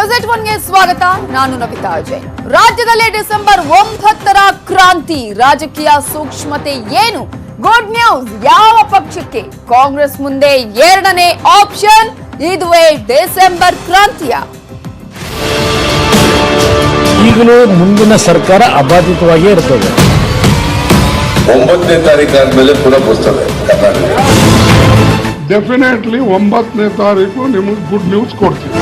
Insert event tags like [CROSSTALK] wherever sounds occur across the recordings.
News eight ಒನ್ಗೆ ಸ್ವಾಗತ ನಾನು ನವಿತಾ ಅಜಯ್ ರಾಜ್ಯದಲ್ಲಿ ಡಿಸೆಂಬರ್ ಒಂಬತ್ತರ ಕ್ರಾಂತಿ ರಾಜಕೀಯ ಸೂಕ್ಷ್ಮತೆ ಏನು ಗುಡ್ ನ್ಯೂಸ್ ಯಾವ ಪಕ್ಷಕ್ಕೆ ಕಾಂಗ್ರೆಸ್ ಮುಂದೆ ಎರಡನೇ ಆಪ್ಷನ್ ಇದುವೇ ಡಿಸೆಂಬರ್ ಕ್ರಾಂತಿಯ ಈಗಲೂ ಮುಂದಿನ ಸರ್ಕಾರ ಅಬಾಧಿತವಾಗಿಯೇ ಇರ್ತದೆ. ಒಂಬತ್ತನೇ ತಾರೀಕು ಆದ್ಮೇಲೆ ಪುನಃ ಬರ್ತದೆ. ಡೆಫಿನೆಟ್ಲಿ ಒಂಬತ್ತನೇ ತಾರೀಕು ನಿಮಗೆ ಗುಡ್ ನ್ಯೂಸ್ ಕೊಡ್ತೀವಿ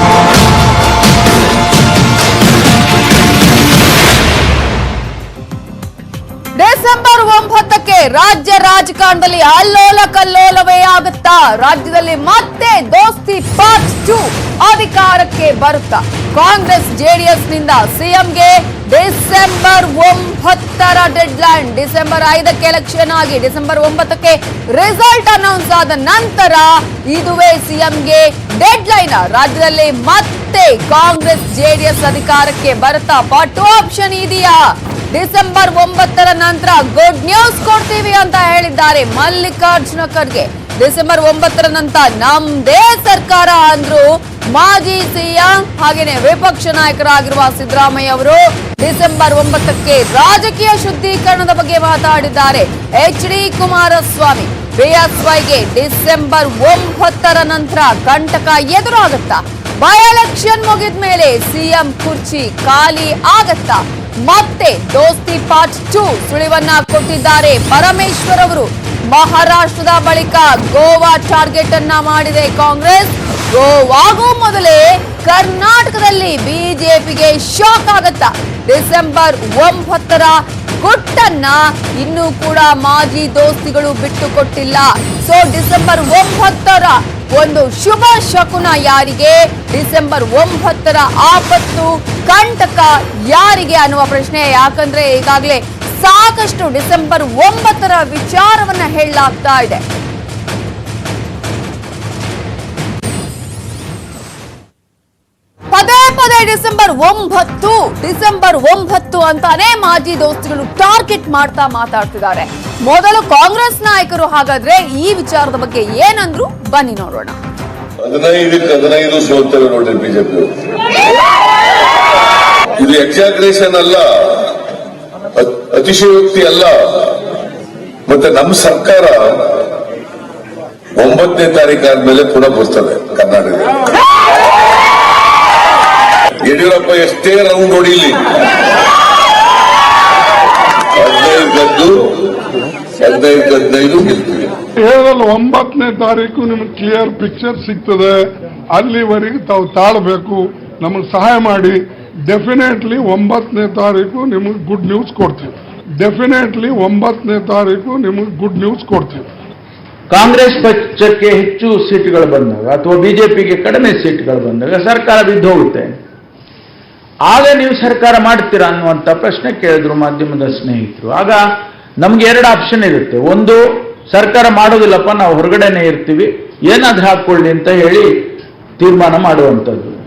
ಡಿಸೆಂಬರ್ ಒಂಬತ್ತಕ್ಕೆ ರಾಜ್ಯ ರಾಜಕಾರಣದಲ್ಲಿ ಅಲ್ಲೋಲ ಕಲ್ಲೋಲವೇ ಆಗುತ್ತಾ? ರಾಜ್ಯದಲ್ಲಿ ಮತ್ತೆ ದೋಸ್ತಿ ಪಾರ್ಟ್ ಟು ಅಧಿಕಾರಕ್ಕೆ ಬರುತ್ತಾ? ಕಾಂಗ್ರೆಸ್, ಜೆಡಿಎಸ್ನಿಂದ ಸಿಎಂಗೆ ಡಿಸೆಂಬರ್ ಒಂಬತ್ತರ ಡೆಡ್ ಲೈನ್ ಡಿಸೆಂಬರ್ ಐದಕ್ಕೆ ಎಲೆಕ್ಷನ್ ಆಗಿ ಡಿಸೆಂಬರ್ ಒಂಬತ್ತಕ್ಕೆ ರಿಸಲ್ಟ್ ಅನೌನ್ಸ್ ಆದ ನಂತರ ಇದುವೇ ಸಿಎಂಗೆ ಡೆಡ್ ಲೈನ್ ರಾಜ್ಯದಲ್ಲಿ ಮತ್ತೆ ಕಾಂಗ್ರೆಸ್, ಜೆಡಿಎಸ್ ಅಧಿಕಾರಕ್ಕೆ ಬರುತ್ತಾ? ಪಾರ್ಟ್ ಆಪ್ಷನ್ ಇದೆಯಾ? ಡಿಸೆಂಬರ್ ಒಂಬತ್ತರ ನಂತರ ಗುಡ್ ನ್ಯೂಸ್ ಕೊಡ್ತೀವಿ ಅಂತ ಹೇಳಿದ್ದಾರೆ ಮಲ್ಲಿಕಾರ್ಜುನ ಖರ್ಗೆ. ಡಿಸೆಂಬರ್ ಒಂಬತ್ತರ ನಂತರ ನಮ್ದೇ ಸರ್ಕಾರ ಅಂದ್ರು ಮಾಜಿ ಸಿಎಂ ಹಾಗೇನೆ ವಿಪಕ್ಷ ನಾಯಕರಾಗಿರುವ ಸಿದ್ದರಾಮಯ್ಯ ಅವರು ಡಿಸೆಂಬರ್ ಒಂಬತ್ತಕ್ಕೆ ರಾಜಕೀಯ ಶುದ್ಧೀಕರಣದ ಬಗ್ಗೆ ಮಾತಾಡಿದ್ದಾರೆ. ಎಚ್ ಡಿ ಕುಮಾರಸ್ವಾಮಿ, ಬಿಎಸ್ವೈಗೆ ಡಿಸೆಂಬರ್ ಒಂಬತ್ತರ ನಂತರ ಕಂಟಕ ಎದುರಾಗುತ್ತಾ? ಬೈ ಎಲೆಕ್ಷನ್ ಮುಗಿದ ಮೇಲೆ ಸಿಎಂ ಕುರ್ಚಿ ಖಾಲಿ ಆಗತ್ತಾ? ಮತ್ತೆ ದೋಸ್ತಿ ಪಾರ್ಟ್ ಟು ಸುಳಿವನ್ನ ಕೊಟ್ಟಿದ್ದಾರೆ. ಪರಮೇಶ್ವರ್ ಅವರು ಮಹಾರಾಷ್ಟ್ರದ ಬಳಿಕ ಗೋವಾ ಟಾರ್ಗೆಟ್ ಅನ್ನ ಮಾಡಿದೆ ಕಾಂಗ್ರೆಸ್. ಗೋವಾಗೂ ಮೊದಲೇ ಕರ್ನಾಟಕದಲ್ಲಿ ಬಿಜೆಪಿಗೆ ಶಾಕ್ ಆಗತ್ತಾ. ಡಿಸೆಂಬರ್ ಒಂಬತ್ತರ ಗುಟ್ಟನ್ನ ಇನ್ನೂ ಕೂಡ ಮಾಜಿ ದೋಸ್ತಿಗಳು ಬಿಟ್ಟು ಕೊಟ್ಟಿಲ್ಲ. ಸೊ ಡಿಸೆಂಬರ್ ಒಂಬತ್ತರ ಒಂದು ಶುಭ ಶಕುನ ಯಾರಿಗೆ? ಡಿಸೆಂಬರ್ ಒಂಬತ್ತರ ಆಪತ್ತು ಕಂಟಕ ಯಾರಿಗೆ ಅನ್ನುವ ಪ್ರಶ್ನೆ. ಯಾಕಂದ್ರೆ ಈಗಾಗಲೇ ಸಾಕಷ್ಟು ಡಿಸೆಂಬರ್ ಒಂಬತ್ತರ ವಿಚಾರವನ್ನ ಹೇಳಲಾಗ್ತಾ ಇದೆ. ಡಿಸೆಂಬರ್ ಒಂಬತ್ತು ಡಿಸೆಂಬರ್ ಒಂಬತ್ತು ಅಂತಾನೆ ಮಾಜಿ ದೋಸ್ತಿಗಳು ಟಾರ್ಗೆಟ್ ಮಾಡ್ತಾ ಮಾತಾಡ್ತಿದ್ದಾರೆ. ಮೊದಲು ಕಾಂಗ್ರೆಸ್ ನಾಯಕರು ಹಾಗಾದ್ರೆ ಈ ವಿಚಾರದ ಬಗ್ಗೆ ಏನಂದ್ರು ಬನ್ನಿ ನೋಡೋಣ. ಹದಿನೈದಕ್ಕೆ ಹದಿನೈದು ನೋಡಿ ಬಿಜೆಪಿ ಇದು ಎಕ್ಸಾಗ್ರೇಷನ್ ಅಲ್ಲ ಅತಿಶಯೋಕ್ತಿ ಅಲ್ಲ, ಮತ್ತೆ ನಮ್ಮ ಸರ್ಕಾರ ಒಂಬತ್ತನೇ ತಾರೀಕು ಆದ್ಮೇಲೆ ಪುನಃ ಬರ್ತದೆ ಕರ್ನಾಟಕ ಯಡಿಯೂರಪ್ಪ ಎಷ್ಟೇ ರೌಂಡ್ ಹೊಡಿಲಿ. ಹದಿನೈದು ಗದ್ದು ಹದಿನೈದು ಹದಿನೈದು ಗೆಲ್ತೀವಿ. ಏಳಲ್ಲಿ ಒಂಬತ್ತನೇ ತಾರೀಕು ನಿಮ್ಗೆ ಕ್ಲಿಯರ್ ಪಿಕ್ಚರ್ ಸಿಗ್ತದೆ. ಅಲ್ಲಿವರೆಗೆ ತಾವು ತಾಳ್ಬೇಕು. ನಮಗೆ ಸಹಾಯ ಮಾಡಿ. ಡೆಫಿನೆಟ್ಲಿ ಒಂಬತ್ತನೇ ತಾರೀಕು ನಿಮಗೆ ಗುಡ್ ನ್ಯೂಸ್ ಕೊಡ್ತೀವಿ. ಡೆಫಿನೆಟ್ಲಿ ಒಂಬತ್ತನೇ ತಾರೀಕು ನಿಮಗೆ ಗುಡ್ ನ್ಯೂಸ್ ಕೊಡ್ತೀವಿ. ಕಾಂಗ್ರೆಸ್ ಪಕ್ಷಕ್ಕೆ ಹೆಚ್ಚು ಸೀಟ್ಗಳು ಬಂದಾಗ ಅಥವಾ ಬಿಜೆಪಿಗೆ ಕಡಿಮೆ ಸೀಟ್ಗಳು ಬಂದಾಗ ಸರ್ಕಾರ ಬಿದ್ದು ಹೋಗುತ್ತೆ ಆಗ ನೀವು ಸರ್ಕಾರ ಮಾಡ್ತೀರಾ ಅನ್ನುವಂಥ ಪ್ರಶ್ನೆ ಕೇಳಿದ್ರು ಮಾಧ್ಯಮದ ಸ್ನೇಹಿತರು. ಆಗ ನಮ್ಗೆ ಎರಡು ಆಪ್ಷನ್ ಇರುತ್ತೆ. ಒಂದು, ಸರ್ಕಾರ ಮಾಡೋದಿಲ್ಲಪ್ಪ, ನಾವು ಹೊರಗಡೆನೆ ಇರ್ತೀವಿ, ಏನಾದ್ರೂ ಹಾಕೊಳ್ಳಿ ಅಂತ ಹೇಳಿ ತೀರ್ಮಾನ ಮಾಡುವಂಥದ್ದು.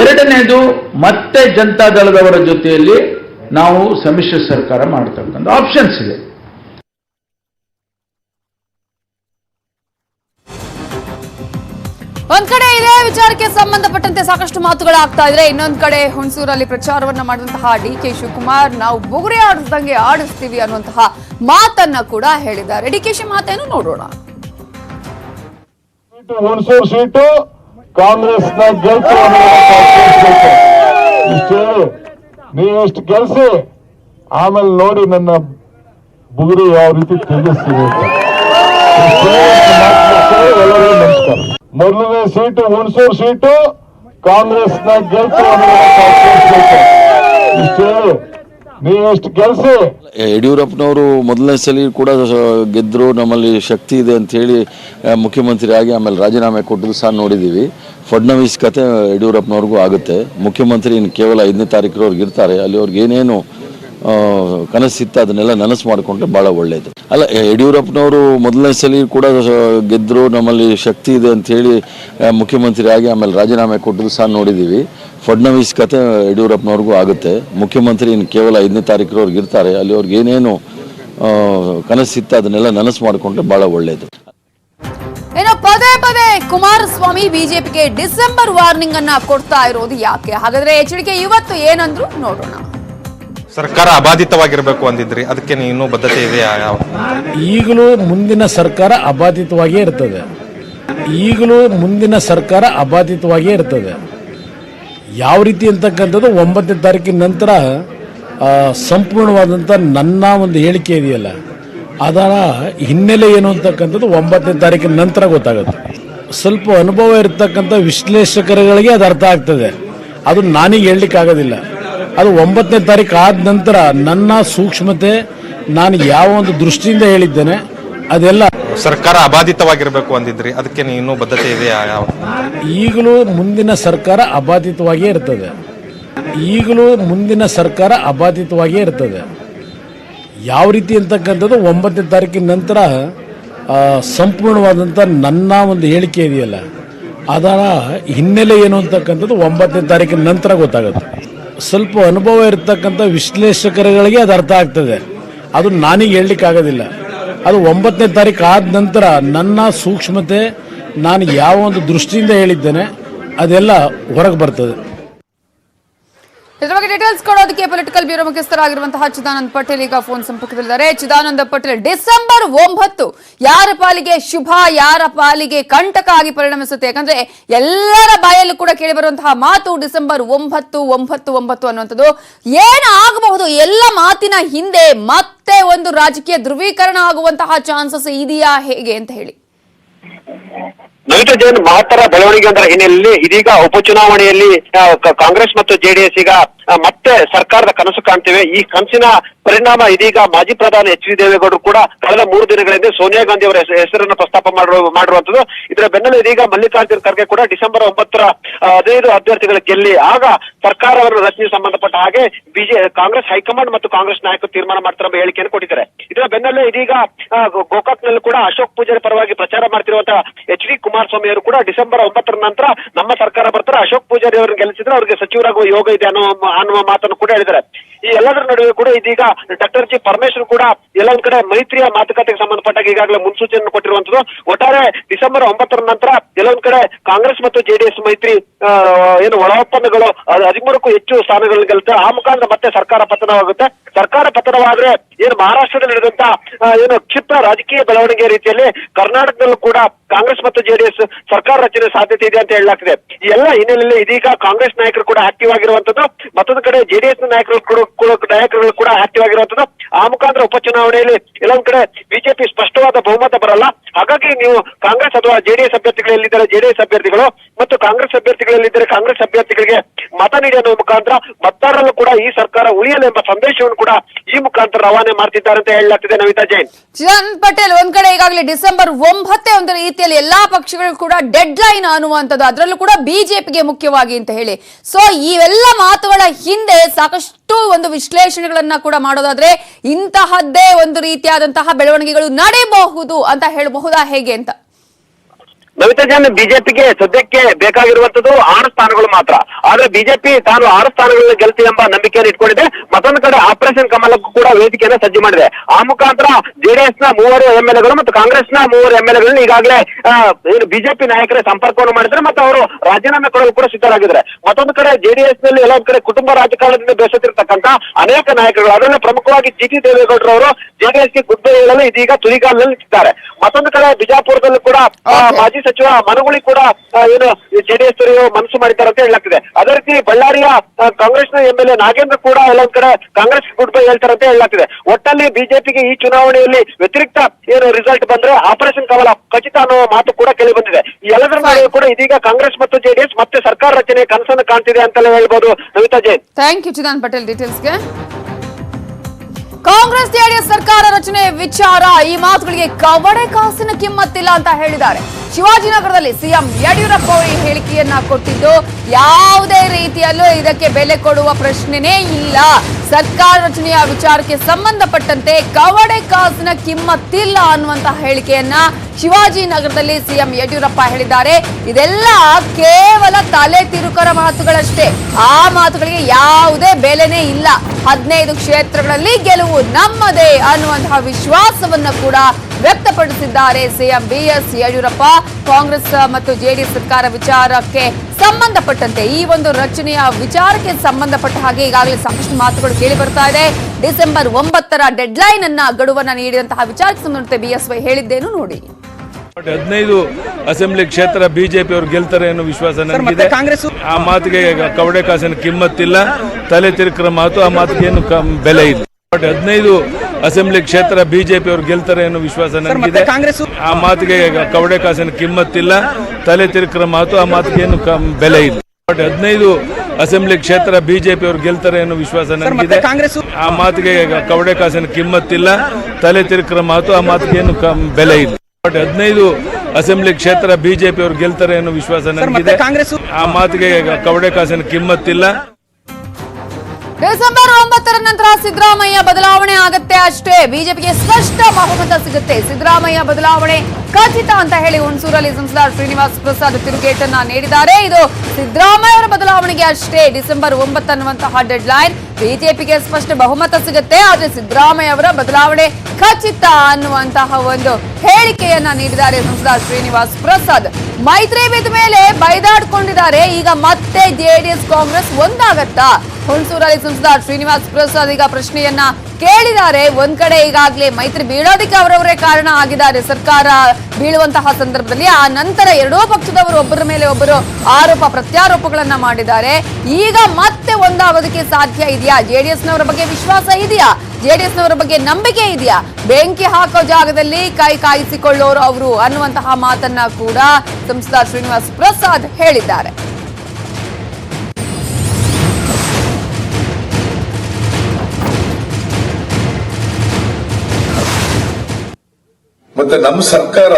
ಎರಡನೇದು, ಮತ್ತೆ ಜನತಾದಳದವರ ಜೊತೆಯಲ್ಲಿ ನಾವು ಸಮ್ಮಿಶ್ರ ಸರ್ಕಾರ ಮಾಡ್ತಕ್ಕಂಥ ಆಪ್ಷನ್ಸ್ ಇದೆ. ಒಂದ್ ಕಡೆ ಇದೇ ವಿಚಾರಕ್ಕೆ ಸಂಬಂಧಪಟ್ಟಂತೆ ಸಾಕಷ್ಟು ಮಾತುಗಳಾಗ್ತಾ ಇದ್ರೆ ಇನ್ನೊಂದ್ ಕಡೆ ಹುಣಸೂರಲ್ಲಿ ಪ್ರಚಾರವನ್ನ ಮಾಡುವಂತಹ ಡಿ ಕೆ ಶಿವಕುಮಾರ್, ನಾವು ಬುಗುರಿ ಆಡಿಸ್ದಂಗೆ ಆಡಿಸ್ತೀವಿ ಅನ್ನುವಂತಹ ಮಾತನ್ನ ಕೂಡ ಹೇಳಿದ್ದಾರೆ. ಡಿ ಕೆ ಶಿ ಮಾತೇನು ನೋಡೋಣ. ಹುಣಸೂರು ಸೀಟು ಕಾಂಗ್ರೆಸ್ನ ಗೆಲ್ತು ಇಷ್ಟು ಹೇಳಿ, ನೀವು ಇಷ್ಟು ಗೆಲ್ಸಿ, ಆಮೇಲೆ ನೋಡಿ ನನ್ನ ಬುಗುರಿ ಯಾವ ರೀತಿ ತಿಳಿಸ್ತೀವಿ ನಮಸ್ಕಾರ. ಮೊದಲನೇ ಸೀಟು ಹುಣಸೂರು ಸೀಟು ಕಾಂಗ್ರೆಸ್ನ ಗೆಲ್ತು ನೀವೆಷ್ಟು ಗೆಲ್ಸಿ. ಯಡಿಯೂರಪ್ಪನವರು ಮೊದಲನೇ ಸಲ ಕೂಡ ಗೆದ್ದರು ನಮ್ಮಲ್ಲಿ ಶಕ್ತಿ ಇದೆ ಅಂತ ಹೇಳಿ ಮುಖ್ಯಮಂತ್ರಿ ಆಗಿ ಆಮೇಲೆ ರಾಜೀನಾಮೆ ಕೊಟ್ಟದ್ದು ಸಹ ನೋಡಿದ್ದೀವಿ. ಫಡ್ನವೀಸ್ ಕತೆ ಯಡಿಯೂರಪ್ಪನವ್ರಿಗೂ ಆಗುತ್ತೆ. ಮುಖ್ಯಮಂತ್ರಿ ಇನ್ನು ಕೇವಲ ಐದನೇ ತಾರೀಕರವ್ರಿಗೆ ಇರ್ತಾರೆ. ಅಲ್ಲಿ ಅವ್ರಿಗೆ ಏನೇನು ಕನಸಿತ್ತು, ಅದನ್ನೆಲ್ಲ ನನಸು ಮಾಡಿಕೊಂಡ್ರೆ ಭಾಳ ಒಳ್ಳೆಯದು ಅಲ್ಲ ಯಡಿಯೂರಪ್ಪನವರು ಮೊದಲನೇ ಸಲ ಕೂಡ ಗೆದ್ದರು ನಮ್ಮಲ್ಲಿ ಶಕ್ತಿ ಇದೆ ಅಂತ ಹೇಳಿ ಮುಖ್ಯಮಂತ್ರಿ ಆಗಿ ಆಮೇಲೆ ರಾಜೀನಾಮೆ ಕೊಟ್ಟರು ಸಹ ನೋಡಿದ್ದೀವಿ ಫಡ್ನವೀಸ್ ಕತೆ ಯಡಿಯೂರಪ್ಪನವ್ರಿಗೂ ಆಗುತ್ತೆ. ಮುಖ್ಯಮಂತ್ರಿ ಇನ್ನು ಕೇವಲ ಐದನೇ ತಾರೀಕಿನವ್ರಿಗೆ ಇರ್ತಾರೆ. ಅಲ್ಲಿ ಅವ್ರಿಗೆ ಏನೇನು ಕನಸಿತ್ತು, ಅದನ್ನೆಲ್ಲ ನನಸು ಮಾಡಿಕೊಂಡ್ರೆ ಭಾಳ ಒಳ್ಳೆಯದು ಏನೋ ಪದೇ ಪದೇ ಕುಮಾರಸ್ವಾಮಿ ಬಿಜೆಪಿಗೆ ಡಿಸೆಂಬರ್ ವಾರ್ನಿಂಗ್ ಅನ್ನ ಕೊಡ್ತಾ ಇರೋದು ಯಾಕೆ? ಹಾಗಾದ್ರೆ ಎಚ್ಚರಿಕೆ ಇವತ್ತು ಏನಂದ್ರು ನೋಡೋಣ. ಸರ್ಕಾರ ಅಬಾಧಿತವಾಗಿರಬೇಕು ಅಂದಿದ್ರಿ. ಅದಕ್ಕೆ ಇನ್ನೂ ಬದ್ಧತೆ ಇದೆ ಈಗಲೂ ಮುಂದಿನ ಸರ್ಕಾರ ಅಬಾಧಿತವಾಗಿಯೇ ಇರ್ತದೆ. ಈಗಲೂ ಮುಂದಿನ ಸರ್ಕಾರ ಅಬಾಧಿತವಾಗಿಯೇ ಇರ್ತದೆ. ಯಾವ ರೀತಿ ಅಂತಕ್ಕಂಥದ್ದು ಒಂಬತ್ತನೇ ತಾರೀಕಿನ ನಂತರ ಸಂಪೂರ್ಣವಾದಂಥ ನನ್ನ ಒಂದು ಹೇಳಿಕೆ ಇದೆಯಲ್ಲ, ಅದರ ಹಿನ್ನೆಲೆ ಏನು ಅಂತಕ್ಕಂಥದ್ದು ಒಂಬತ್ತನೇ ತಾರೀಕಿನ ನಂತರ ಗೊತ್ತಾಗುತ್ತೆ. ಸ್ವಲ್ಪ ಅನುಭವ ಇರತಕ್ಕಂಥ ವಿಶ್ಲೇಷಕರುಗಳಿಗೆ ಅದು ಅರ್ಥ ಆಗ್ತದೆ. ಅದು ನಾನೀಗ ಹೇಳಲಿಕ್ಕೆ ಆಗೋದಿಲ್ಲ ಅದು ಒಂಬತ್ತನೇ ತಾರೀಕು ಆದ ನಂತರ ನನ್ನ ಸೂಕ್ಷ್ಮತೆ ನಾನು ಯಾವ ಒಂದು ದೃಷ್ಟಿಯಿಂದ ಹೇಳಿದ್ದೇನೆ ಅದೆಲ್ಲ ಸರ್ಕಾರ ಅಬಾಧಿತವಾಗಿರಬೇಕು ಅಂದಿದ್ರಿ. ಅದಕ್ಕೆ ಇನ್ನೂ ಬದ್ಧತೆ ಇದೆ ಯಾವ ಈಗಲೂ ಮುಂದಿನ ಸರ್ಕಾರ ಅಬಾಧಿತವಾಗಿಯೇ ಇರ್ತದೆ. ಈಗಲೂ ಮುಂದಿನ ಸರ್ಕಾರ ಅಬಾಧಿತವಾಗಿಯೇ ಇರ್ತದೆ. ಯಾವ ರೀತಿ ಅಂತಕ್ಕಂಥದ್ದು ಒಂಬತ್ತನೇ ತಾರೀಕಿನ ನಂತರ ಸಂಪೂರ್ಣವಾದಂಥ ನನ್ನ ಒಂದು ಹೇಳಿಕೆ ಇದೆಯಲ್ಲ ಅದರ ಹಿನ್ನೆಲೆ ಏನು ಅಂತಕ್ಕಂಥದ್ದು ಒಂಬತ್ತನೇ ತಾರೀಕಿನ ನಂತರ ಗೊತ್ತಾಗುತ್ತೆ. ಸ್ವಲ್ಪ ಅನುಭವ ಇರತಕ್ಕಂಥ ವಿಶ್ಲೇಷಕರುಗಳಿಗೆ ಅದು ಅರ್ಥ ಆಗ್ತದೆ. ಅದು ನಾನೀಗ ಹೇಳಲಿಕ್ಕೆ ಆಗೋದಿಲ್ಲ. ಅದು ಒಂಬತ್ತನೇ ತಾರೀಕು ಆದ ನಂತರ ನನ್ನ ಸೂಕ್ಷ್ಮತೆ, ನಾನು ಯಾವ ಒಂದು ದೃಷ್ಟಿಯಿಂದ ಹೇಳಿದ್ದೇನೆ, ಅದೆಲ್ಲ ಹೊರಗೆ ಬರ್ತದೆ. ಇದ್ರ ಬಗ್ಗೆ ಡೀಟೇಲ್ಸ್ ಕೊಡೋದಕ್ಕೆ ಪೊಲಿಟಿಕಲ್ ಬ್ಯೂರೋ ಮುಖ್ಯಸ್ಥರಾಗಿರುವಂತಹ ಚಿದಾನಂದ ಪಟೇಲ್ ಈಗ ಫೋನ್ ಸಂಪರ್ಕದಲ್ಲಿದ್ದಾರೆ. ಚಿದಾನಂದ ಪಟೇಲ್, ಡಿಸೆಂಬರ್ ಒಂಬತ್ತು ಯಾರ ಪಾಲಿಗೆ ಶುಭ, ಯಾರ ಪಾಲಿಗೆ ಕಂಟಕ ಆಗಿ ಪರಿಣಮಿಸುತ್ತೆ? ಯಾಕಂದ್ರೆ ಎಲ್ಲರ ಬಾಯಲ್ಲೂ ಕೂಡ ಕೇಳಿ ಬರುವಂತಹ ಮಾತು ಡಿಸೆಂಬರ್ ಒಂಬತ್ತು ಒಂಬತ್ತು ಒಂಬತ್ತು ಅನ್ನುವಂಥದ್ದು. ಏನು ಆಗಬಹುದು? ಎಲ್ಲ ಮಾತಿನ ಹಿಂದೆ ಮತ್ತೆ ಒಂದು ರಾಜಕೀಯ ಧ್ರುವೀಕರಣ ಆಗುವಂತಹ ಚಾನ್ಸಸ್ ಇದೆಯಾ ಹೇಗೆ ಅಂತ ಹೇಳಿ. ನವಿತಾ ಜೈನ್ ಮಹತ್ತರ ಬೆಳವಣಿಗೆ ಅಂದ್ರ ಹಿನ್ನೆಲೆಯಲ್ಲಿ ಇದೀಗ ಉಪಚುನಾವಣೆಯಲ್ಲಿ ಕಾಂಗ್ರೆಸ್ ಮತ್ತು ಜೆಡಿಎಸ್ ಈಗ ಮತ್ತೆ ಸರ್ಕಾರದ ಕನಸು ಕಾಣ್ತೇವೆ. ಈ ಕನಸಿನ ಪರಿಣಾಮ ಇದೀಗ ಮಾಜಿ ಪ್ರಧಾನಿ ಎಚ್ ಡಿ ದೇವೇಗೌಡರು ಕೂಡ ಕಳೆದ ಮೂರು ದಿನಗಳಿಂದ ಸೋನಿಯಾ ಗಾಂಧಿ ಅವರ ಹೆಸರನ್ನು ಪ್ರಸ್ತಾಪ ಮಾಡುವ ಮಾಡಿರುವಂತದ್ದು ಇದರ ಬೆನ್ನಲ್ಲೇ ಇದೀಗ ಮಲ್ಲಿಕಾರ್ಜುನ ಖರ್ಗೆ ಕೂಡ ಡಿಸೆಂಬರ್ ಒಂಬತ್ತರ ಹದಿನೈದು ಅಭ್ಯರ್ಥಿಗಳ ಗೆಲ್ಲಿ, ಆಗ ಸರ್ಕಾರವನ್ನು ರಚನೆ ಸಂಬಂಧಪಟ್ಟ ಹಾಗೆ ಬಿಜೆ, ಕಾಂಗ್ರೆಸ್, ಹೈಕಮಾಂಡ್ ಮತ್ತು ಕಾಂಗ್ರೆಸ್ ನಾಯಕರು ತೀರ್ಮಾನ ಮಾಡ್ತಾರೆ ಎಂಬ ಹೇಳಿಕೆಯನ್ನು ಕೊಟ್ಟಿದ್ದಾರೆ. ಇದರ ಬೆನ್ನಲ್ಲೇ ಇದೀಗ ಗೋಕಾಕ್ನಲ್ಲಿ ಕೂಡ ಅಶೋಕ್ ಪೂಜಾರಿ ಪರವಾಗಿ ಪ್ರಚಾರ ಮಾಡ್ತಿರುವಂತಹ ಎಚ್ ಡಿ ಕುಮಾರಸ್ವಾಮಿ ಅವರು ಕೂಡ ಡಿಸೆಂಬರ್ ಒಂಬತ್ತರ ನಂತರ ನಮ್ಮ ಸರ್ಕಾರ ಬರ್ತಾರೆ. ಅಶೋಕ್ ಪೂಜಾರಿ ಅವರನ್ನು ಗೆಲ್ಲಿಸಿದ್ರೆ ಅವರಿಗೆ ಸಚಿವರಾಗುವ ಯೋಗ ಇದೆ ಅನ್ನುವ ಅನ್ನುವ ಮಾತನ್ನು ಕೂಡ ಹೇಳಿದ್ದಾರೆ. ಈ ಎಲ್ಲದರ ನಡುವೆ ಕೂಡ ಇದೀಗ ಡಾಕ್ಟರ್ ಜಿ ಪರಮೇಶ್ವರ್ ಕೂಡ ಎಲ್ಲೊಂದ್ ಕಡೆ ಮೈತ್ರಿಯ ಮಾತುಕತೆಗೆ ಸಂಬಂಧಪಟ್ಟಾಗ ಈಗಾಗಲೇ ಮುನ್ಸೂಚನೆ ಕೊಟ್ಟಿರುವಂತದ್ದು. ಒಟ್ಟಾರೆ ಡಿಸೆಂಬರ್ ಒಂಬತ್ತರ ನಂತರ ಎಲ್ಲೊಂದ್ ಕಡೆ ಕಾಂಗ್ರೆಸ್ ಮತ್ತು ಜೆಡಿಎಸ್ ಮೈತ್ರಿ ಏನು ಒಳ ಒಪ್ಪಂದಗಳು ಹದಿಮೂರಕ್ಕೂ ಹೆಚ್ಚು ಸ್ಥಾನಗಳನ್ನು ಗೆಲ್ಲುತ್ತೆ. ಆ ಮುಖಾಂತರ ಮತ್ತೆ ಸರ್ಕಾರ ಪತನವಾಗುತ್ತೆ. ಸರ್ಕಾರ ಪತನವಾದ್ರೆ ಏನು ಮಹಾರಾಷ್ಟ್ರದಲ್ಲಿ ನಡೆದಂತ ಏನು ಕ್ಷಿಪ್ರ ರಾಜಕೀಯ ಬೆಳವಣಿಗೆ ರೀತಿಯಲ್ಲಿ ಕರ್ನಾಟಕದಲ್ಲೂ ಕೂಡ ಕಾಂಗ್ರೆಸ್ ಮತ್ತು ಜೆಡಿಎಸ್ ಸರ್ಕಾರ ರಚನೆ ಸಾಧ್ಯತೆ ಇದೆ ಅಂತ ಹೇಳಲಾಗ್ತಿದೆ. ಎಲ್ಲ ಹಿನ್ನೆಲೆಯಲ್ಲಿ ಇದೀಗ ಕಾಂಗ್ರೆಸ್ ನಾಯಕರು ಕೂಡ ಆಕ್ಟಿವ್ ಆಗಿರುವಂತದ್ದು. ಮತ್ತೊಂದು ಕಡೆ ಜೆಡಿಎಸ್ ನಾಯಕರು ಕೂಡ- ನಾಯಕರುಗಳು ಕೂಡ ಆಕ್ಟಿವ್ ಆಗಿರುವಂತದ್ದು. ಆ ಮುಖಾಂತರ ಉಪಚುನಾವಣೆಯಲ್ಲಿ ಕೆಲವೊಂದ್ ಕಡೆ ಬಿಜೆಪಿ ಸ್ಪಷ್ಟವಾದ ಬಹುಮತ ಬರಲ್ಲ. ಹಾಗಾಗಿ ನೀವು ಕಾಂಗ್ರೆಸ್ ಅಥವಾ ಜೆಡಿಎಸ್ ಅಭ್ಯರ್ಥಿಗಳಲ್ಲಿದ್ದರೆ ಜೆಡಿಎಸ್ ಅಭ್ಯರ್ಥಿಗಳು ಮತ್ತು ಕಾಂಗ್ರೆಸ್ ಅಭ್ಯರ್ಥಿಗಳಲ್ಲಿದ್ದರೆ ಕಾಂಗ್ರೆಸ್ ಅಭ್ಯರ್ಥಿಗಳಿಗೆ ಮತ ನೀಡಿ ಅನ್ನೋ ಮುಖಾಂತರ ಮತದಾರರಲ್ಲೂ ಕೂಡ ಈ ಸರ್ಕಾರ ಉಳಿಯಲಿ ಎಂಬ ಸಂದೇಶವನ್ನು ಕೂಡ ಈ ಮುಖಾಂತರ ರವಾನೆ ಮಾಡ್ತಿದ್ದಾರೆ ಅಂತ ಹೇಳಲಾಗ್ತಿದೆ ನವಿತಾ ಜೈನ್. ಚಿದಾನಂದ್ ಪಟೇಲ್ ಒಂದ್ ಕಡೆ ಈಗಾಗಲೇ ಡಿಸೆಂಬರ್ ಒಂಬತ್ತೇ ಒಂದು ರೀತಿಯಲ್ಲಿ ಎಲ್ಲಾ ಪಕ್ಷಗಳು ಕೂಡ ಡೆಡ್ ಲೈನ್ ಅನ್ನುವಂಥದ್ದು. ಅದರಲ್ಲೂ ಕೂಡ ಬಿಜೆಪಿಗೆ ಮುಖ್ಯವಾಗಿ ಅಂತ ಹೇಳಿ. ಸೊ ಇವೆಲ್ಲ ಮಾತುಗಳ ಹಿಂದೆ ಸಾಕಷ್ಟು ಒಂದು ವಿಶ್ಲೇಷಣೆಗಳನ್ನ ಕೂಡ ಮಾಡೋದಾದ್ರೆ ಇಂತಹದ್ದೇ ಒಂದು ರೀತಿಯಾದಂತಹ ಬೆಳವಣಿಗೆಗಳು ನಡೆಯಬಹುದು ಅಂತ ಹೇಳಬಹುದಾ. ಹೇಗೆ ಅಂತ. ನವಿತಾ ಜೈನ್ ಬಿಜೆಪಿಗೆ ಸದ್ಯಕ್ಕೆ ಬೇಕಾಗಿರುವಂತದ್ದು ಆರು ಸ್ಥಾನಗಳು ಮಾತ್ರ. ಆದ್ರೆ ಬಿಜೆಪಿ ತಾನು ಆರು ಸ್ಥಾನಗಳಲ್ಲಿ ಗೆಲ್ತಿ ಎಂಬ ನಂಬಿಕೆಯನ್ನು ಇಟ್ಕೊಂಡಿದೆ. ಮತ್ತೊಂದು ಕಡೆ ಆಪರೇಷನ್ ಕಮಲಕ್ಕೂ ಕೂಡ ವೇದಿಕೆಯನ್ನು ಸಜ್ಜು ಮಾಡಿದೆ. ಆ ಮುಖಾಂತರ ಜೆಡಿಎಸ್ನ ಮೂವರು ಎಂ ಎಲ್ ಎಗಳು ಮತ್ತು ಕಾಂಗ್ರೆಸ್ನ ಮೂವರು ಎಂ ಎಲ್ ಎಗಳನ್ನು ಈಗಾಗಲೇ ಏನು ಬಿಜೆಪಿ ನಾಯಕರೇ ಸಂಪರ್ಕವನ್ನು ಮಾಡಿದ್ರೆ ಮತ್ತು ಅವರು ರಾಜೀನಾಮೆ ಕೊಡಲು ಕೂಡ ಸಿದ್ಧರಾಗಿದ್ದಾರೆ. ಮತ್ತೊಂದು ಕಡೆ ಜೆಡಿಎಸ್ನಲ್ಲಿ ಎಲ್ಲ ಕಡೆ ಕುಟುಂಬ ರಾಜಕಾರಣದಿಂದ ಬೇಸತ್ತಿರ್ತಕ್ಕಂತ ಅನೇಕ ನಾಯಕರು ಅದರಲ್ಲಿ ಪ್ರಮುಖವಾಗಿ ಜಿ ಟಿ ದೇವೇಗೌಡರು ಅವರು ಜೆಡಿಎಸ್ಗೆ ಗುಡ್ ಬೈ ಹೇಳಲು ಇದೀಗ ತುದಿಗಾಲಿನಲ್ಲಿ ನಿಂತಿದ್ದಾರೆ. ಮತ್ತೊಂದು ಕಡೆ ಬಿಜಾಪುರದಲ್ಲೂ ಕೂಡ ಮಾಜಿ ಸಚಿವ ಮನಗುಳಿ ಕೂಡ ಏನು ಜೆಡಿಎಸ್ ಮನಸ್ಸು ಮಾಡಿದ್ದಾರೆ ಅಂತ ಹೇಳಲಾಗ್ತಿದೆ. ಅದೇ ರೀತಿ ಬಳ್ಳಾರಿಯ ಕಾಂಗ್ರೆಸ್ನ ಎಂ ನಾಗೇಂದ್ರ ಕೂಡ ಎಲ್ಲೊಂದ್ ಕಡೆ ಕಾಂಗ್ರೆಸ್ ಗುಡ್ ಬೈ ಹೇಳ್ತಾರೆ ಅಂತ ಹೇಳಲಾಗ್ತಿದೆ. ಒಟ್ಟಲ್ಲಿ ಬಿಜೆಪಿಗೆ ಈ ಚುನಾವಣೆಯಲ್ಲಿ ವ್ಯತಿರಿಕ್ತ ಏನು ರಿಸಲ್ಟ್ ಬಂದ್ರೆ ಆಪರೇಷನ್ ಕಮಲ ಖಚಿತ ಅನ್ನೋ ಮಾತು ಕೂಡ ಕೇಳಿ ಬಂದಿದೆ. ಎಲ್ಲದರ ನಡುವೆ ಕೂಡ ಇದೀಗ ಕಾಂಗ್ರೆಸ್ ಮತ್ತು ಜೆಡಿಎಸ್ ಮತ್ತೆ ಸರ್ಕಾರ ರಚನೆ ಕನಸನ್ನು ಕಾಣ್ತಿದೆ ಅಂತಲೇ ಹೇಳ್ಬೋದು ನವಿತಾ ಜೈನ್. ಥ್ಯಾಂಕ್ ಯು ಚಿದಾನ್ ಪಟೇಲ್ ಡೀಟೇಲ್ಸ್ಗೆ ಕಾಂಗ್ರೆಸ್ ಜೆಡಿಎಸ್ ಸರ್ಕಾರ ರಚನೆ ವಿಚಾರ, ಈ ಮಾತುಗಳಿಗೆ ಕವಡೆ ಕಾಸಿನ ಕಿಮ್ಮತ್ತಿಲ್ಲ ಅಂತ ಹೇಳಿದ್ದಾರೆ. ಶಿವಾಜಿನಗರದಲ್ಲಿ ಸಿಎಂ ಯಡಿಯೂರಪ್ಪ ಅವರು ಈ ಹೇಳಿಕೆಯನ್ನ ಕೊಟ್ಟಿದ್ದು, ಯಾವುದೇ ರೀತಿಯಲ್ಲೂ ಇದಕ್ಕೆ ಬೆಲೆ ಕೊಡುವ ಪ್ರಶ್ನೆನೇ ಇಲ್ಲ. ಸರ್ಕಾರ ರಚನೆಯ ವಿಚಾರಕ್ಕೆ ಸಂಬಂಧಪಟ್ಟಂತೆ ಕವಡೆ ಕಾಸಿನ ಕಿಮ್ಮತ್ತಿಲ್ಲ ಅನ್ನುವಂತಹ ಹೇಳಿಕೆಯನ್ನ ಶಿವಾಜಿನಗರದಲ್ಲಿ ಸಿಎಂ ಯಡಿಯೂರಪ್ಪ ಹೇಳಿದ್ದಾರೆ. ಇದೆಲ್ಲ ಕೇವಲ ತಲೆ ತಿರುಕರ ಮಾತುಗಳಷ್ಟೇ. ಆ ಮಾತುಗಳಿಗೆ ಯಾವುದೇ ಬೆಲೆನೇ ಇಲ್ಲ. ಹದಿನೈದು ಕ್ಷೇತ್ರಗಳಲ್ಲಿ ಗೆಲುವು ನಮ್ಮದೇ ಅನ್ನುವಂತಹ ವಿಶ್ವಾಸವನ್ನ ಕೂಡ ವ್ಯಕ್ತಪಡಿಸಿದ್ದಾರೆ. ಸಿಎಂ ಬಿಎಸ್ ಯಡಿಯೂರಪ್ಪ ಕಾಂಗ್ರೆಸ್ ಮತ್ತು ಜೆಡಿಎಸ್ ಸರ್ಕಾರ ವಿಚಾರಕ್ಕೆ ಸಂಬಂಧಪಟ್ಟಂತೆ ಈ ಒಂದು ರಚನೆಯ ವಿಚಾರಕ್ಕೆ ಸಂಬಂಧಪಟ್ಟ ಹಾಗೆ ಈಗಾಗಲೇ ಸಾಕಷ್ಟು ಮಾತುಗಳು ಕೇಳಿ ಬರ್ತಾ ಇದೆ. ಡಿಸೆಂಬರ್ ಒಂಬತ್ತರ ಡೆಡ್ಲೈನ್ ಅನ್ನ ಗಡುವನ್ನ ನೀಡಿದಂತಹ ವಿಚಾರಕ್ಕೆ ಸಂಬಂಧಪಟ್ಟಂತೆ ಬಿಎಸ್ವೈ ಹೇಳಿದ್ದೇನು ನೋಡಿ. ಹದಿನೈದು ಅಸೆಂಬ್ಲಿ ಕ್ಷೇತ್ರ ಬಿಜೆಪಿ ಅವರು ಗೆಲ್ತಾರೆ ಅನ್ನೋ ವಿಶ್ವಾಸ ನನಗಿದೆ. ಕಾಂಗ್ರೆಸ್ ಆ ಮಾತಿಗೆ ಕವಡೆ ಕಾಸಿನ ಕಿಮ್ಮತ್ತಿಲ್ಲ. ತಲೆ ತಿರುಕರ ಮಾತು ಆ ಮಾತಿಗೆ ಏನು ಬೆಲೆ ಇಲ್ಲ. ಬಟ್ ಹದಿನೈದು ಅಸೆಂಬ್ಲಿ ಕ್ಷೇತ್ರ ಬಿಜೆಪಿ ಅವರು ಗೆಲ್ತಾರೆ ಅನ್ನೋ ವಿಶ್ವಾಸ ನನಗಿದೆ. ಕಾಂಗ್ರೆಸ್ ಆ ಮಾತಿಗೆ ಕವಡೆ ಕಾಸಿನ ಕಿಮ್ಮತ್ತಿಲ್ಲ. ತಲೆ ತಿರುಕರ ಮಾತು ಆ ಮಾತಿಗೆ ಏನು ಬೆಲೆ ಇಲ್ಲ. ಬಟ್ ಹದಿನೈದು ಅಸೆಂಬ್ಲಿ ಕ್ಷೇತ್ರ ಬಿಜೆಪಿ ಅವರು ಗೆಲ್ತಾರೆ ಅನ್ನೋ ವಿಶ್ವಾಸ ನನಗಿದೆ. ಕಾಂಗ್ರೆಸ್ ಆ ಮಾತಿಗೆ ಕವಡೆ ಕಾಸಿನ ಕಿಮ್ಮತ್ತಿಲ್ಲ. ತಲೆ ತಿರುಕರ ಮಾತು ಆ ಮಾತಿಗೆ ಏನು ಬೆಲೆ ಇಲ್ಲ. ಬಟ್ ಹದಿನೈದು ಅಸೆಂಬ್ಲಿ ಕ್ಷೇತ್ರ ಬಿಜೆಪಿ ಅವರು ಗೆಲ್ತಾರೆ ಅನ್ನೋ ವಿಶ್ವಾಸ ನನಗಿದೆ. ಕಾಂಗ್ರೆಸ್ ಆ ಮಾತಿಗೆ ಕವಡೆ ಕಾಸಿನ ಕಿಮ್ಮತ್ತಿಲ್ಲ. ಡಿಸೆಂಬರ್ ಒಂಬತ್ತರ ನಂತರ ಸಿದ್ದರಾಮಯ್ಯ ಬದಲಾವಣೆ ಆಗತ್ತೆ ಅಷ್ಟೇ. ಬಿಜೆಪಿಗೆ ಸ್ಪಷ್ಟ ಬಹುಮತ ಸಿಗುತ್ತೆ. ಸಿದ್ದರಾಮಯ್ಯ ಬದಲಾವಣೆ ಖಚಿತ ಅಂತ ಹೇಳಿ ಹುಣಸೂರಲ್ಲಿ ಸಂಸದ ಶ್ರೀನಿವಾಸ್ ಪ್ರಸಾದ್ ತಿರುಗೇಟನ್ನ ನೀಡಿದ್ದಾರೆ. ಇದು ಸಿದ್ದರಾಮಯ್ಯ ಬದಲಾವಣೆಗೆ ಅಷ್ಟೇ. ಡಿಸೆಂಬರ್ ಒಂಬತ್ತು ಅನ್ನುವಂತಹ ಡೆಡ್ ಲೈನ್ ಬಿಜೆಪಿಗೆ ಸ್ಪಷ್ಟ ಬಹುಮತ ಸಿಗುತ್ತೆ, ಆದ್ರೆ ಸಿದ್ದರಾಮಯ್ಯ ಅವರ ಬದಲಾವಣೆ ಖಚಿತ ಅನ್ನುವಂತಹ ಒಂದು ಹೇಳಿಕೆಯನ್ನ ನೀಡಿದ್ದಾರೆ ಸಂಸದ ಶ್ರೀನಿವಾಸ್ ಪ್ರಸಾದ್. ಮೈತ್ರಿ ಬಿದ್ದ ಮೇಲೆ ಬೈದಾಡ್ಕೊಂಡಿದ್ದಾರೆ, ಈಗ ಮತ್ತೆ ಜೆಡಿಎಸ್ ಕಾಂಗ್ರೆಸ್ ಒಂದಾಗತ್ತಾ? ಹುಣಸೂರಲ್ಲಿ ಸಂಸದ ಶ್ರೀನಿವಾಸ್ ಪ್ರಸಾದ್ ಈಗ ಪ್ರಶ್ನೆಯನ್ನ ಕೇಳಿದ್ದಾರೆ. ಒಂದ್ ಕಡೆ ಈಗಾಗಲೇ ಮೈತ್ರಿ ಬೀಳೋದಿಕ್ಕೆ ಅವರವರೇ ಕಾರಣ ಆಗಿದ್ದಾರೆ. ಸರ್ಕಾರ ಬೀಳುವಂತಹ ಸಂದರ್ಭದಲ್ಲಿ ಆ ನಂತರ ಎರಡೂ ಪಕ್ಷದವರು ಒಬ್ಬರ ಮೇಲೆ ಒಬ್ಬರು ಆರೋಪ, ಪ್ರತ್ಯಾರೋಪಗಳನ್ನ ಮಾಡಿದ್ದಾರೆ. ಈಗ ಮತ್ತೆ ಒಂದಾಗೋದಕ್ಕೆ ಸಾಧ್ಯ ಇದೆಯಾ? ಜೆಡಿಎಸ್ನವರ ಬಗ್ಗೆ ವಿಶ್ವಾಸ ಇದೆಯಾ? ಜೆಡಿಎಸ್ನವರ ಬಗ್ಗೆ ನಂಬಿಕೆ ಇದೆಯಾ? ಬೆಂಕಿ ಹಾಕೋ ಜಾಗದಲ್ಲಿ ಕೈ ಕಾಯಿಸಿಕೊಳ್ಳೋರು ಅವರು ಅನ್ನುವಂತಹ ಮಾತನ್ನ ಕೂಡ ಸಂಸದ ಶ್ರೀನಿವಾಸ್ ಪ್ರಸಾದ್ ಹೇಳಿದ್ದಾರೆ. ಮತ್ತೆ ನಮ್ಮ ಸರ್ಕಾರ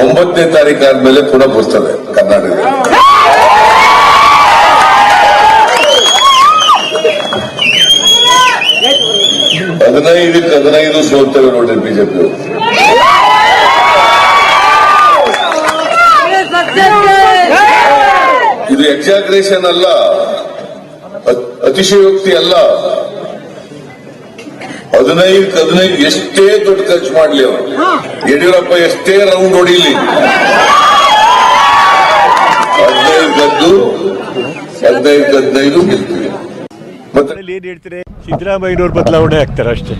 ಒಂಬತ್ತನೇ ತಾರೀಕು ಆದ್ಮೇಲೆ ಪುನಃ ಬರ್ತದೆ ಕರ್ನಾಟಕ ಹದಿನೈದಕ್ಕೆ ಹದಿನೈದು ಸೋಲ್ತೇವೆ ನೋಡಿ ಬಿಜೆಪಿ ಇದು ಎಕ್ಸಾಗ್ರೇಷನ್ ಅಲ್ಲ ಅತಿಶಯೋಕ್ತಿ ಅಲ್ಲ. ಹದಿನೈದಕ್ಕೆ ಹದಿನೈದು ಎಷ್ಟೇ ದುಡ್ಡು ಖರ್ಚು ಮಾಡ್ಲಿ ಅವರು. ಯಡಿಯೂರಪ್ಪ ಎಷ್ಟೇ ರೌಂಡ್ ಹೊಡಿಲಿ. ಹದಿನೈದು ಗದ್ದು ಹದಿನೈದು ಹದಿನೈದು ಗೆಲ್ತೀವಿ. ಮತ್ತೆ ಏನ್ ಹೇಳ್ತಾರೆ? ಸಿದ್ದರಾಮಯ್ಯನವ್ರ ಬದಲಾವಣೆ ಆಗ್ತಾರೆ ಅಷ್ಟೇ.